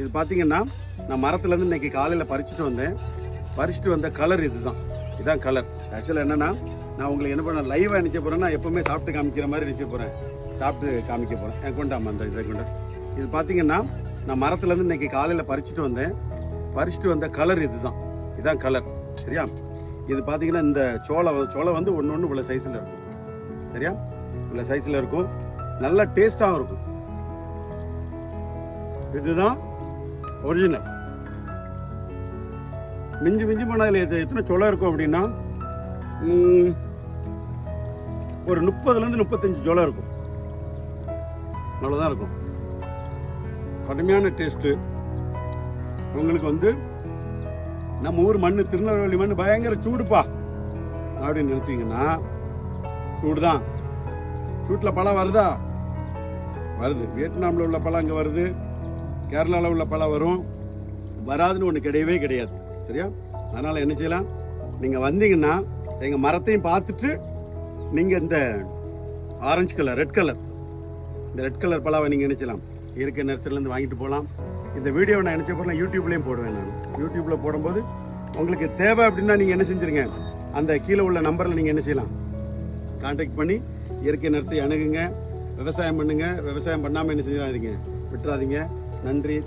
இது பார்த்தீங்கன்னா நான் மரத்துலேருந்து இன்னைக்கு காலையில் பறிச்சுட்டு வந்தேன். பறிச்சுட்டு வந்த கலர் இதுதான். இதுதான் கலர் ஆக்சுவலாக என்னென்னா நான் உங்களுக்கு என்ன பண்ண லைவாக போறேன் நான் எப்போவுமே சாப்பிட்டு காமிக்கிற மாதிரி நினைச்ச போகிறேன் சாப்பிட்டு காமிக்க போகிறேன் என் கொண்டாம அந்த இதை கொண்டு. இது பார்த்தீங்கன்னா நான் மரத்துலேருந்து இன்னைக்கு காலையில் பறிச்சுட்டு வந்தேன். பறிச்சுட்டு வந்த கலர் இதுதான். இதுதான் கலர் சரியா? இது பார்த்தீங்கன்னா இந்த சோளம் சோளை சோளம் வந்து ஒன்று ஒன்று இவ்வளோ சைஸில் இருக்கும். சரியா? இவ்வளோ சைஸில் இருக்கும். நல்ல டேஸ்ட்டாகவும் இருக்கும். இதுதான் ஒரிஜினல் மிஞ்சி மிஞ்சி போனால் இதில் எத்தனை சொலை இருக்கும் அப்படின்னா ஒரு முப்பதுலேருந்து முப்பத்தஞ்சு சொலை இருக்கும். அவ்வளோதான் இருக்கும். கடுமையான டேஸ்ட்டு உங்களுக்கு வந்து நம்ம ஊர் மண் திருநெல்வேலி மண் பயங்கர சூடுப்பா. அப்படின்னு நினச்சிங்கன்னா சூடு தான் சூட்டில் பழம் வருதா? வருது. வியட்நாமில் உள்ள பழம் அங்கே வருது. கேரளாவில் உள்ள பழம் வரும் வராதுன்னு ஒன்று கிடையவே கிடையாது. சரியா? அதனால் என்ன செய்யலாம்? நீங்கள் வந்தீங்கன்னா எங்கள் மரத்தையும் பார்த்துட்டு நீங்கள் இந்த ஆரஞ்சு கலர் ரெட் கலர் இந்த ரெட் கலர் பழாவை நீங்கள் நினைச்சலாம் இருக்க நர்சரிலேருந்து வாங்கிட்டு போகலாம். இந்த வீடியோவை நான் நினச்ச பிறகு யூடியூப்லேயும் போடுவேன் நான். யூடியூப்பில் போடும்போது உங்களுக்கு தேவை அப்படின்னா நீங்கள் என்ன செஞ்சுருங்க? அந்த கீழே உள்ள நம்பரில் நீங்கள் என்ன செய்யலாம்? கான்டாக்ட் பண்ணி இயற்கை நர்சரி அணுகுங்க. விவசாயம் பண்ணுங்கள் விவசாயம் பண்ணாமல் என்ன செஞ்சிடாதீங்க. விட்டுறாதீங்க. நன்றி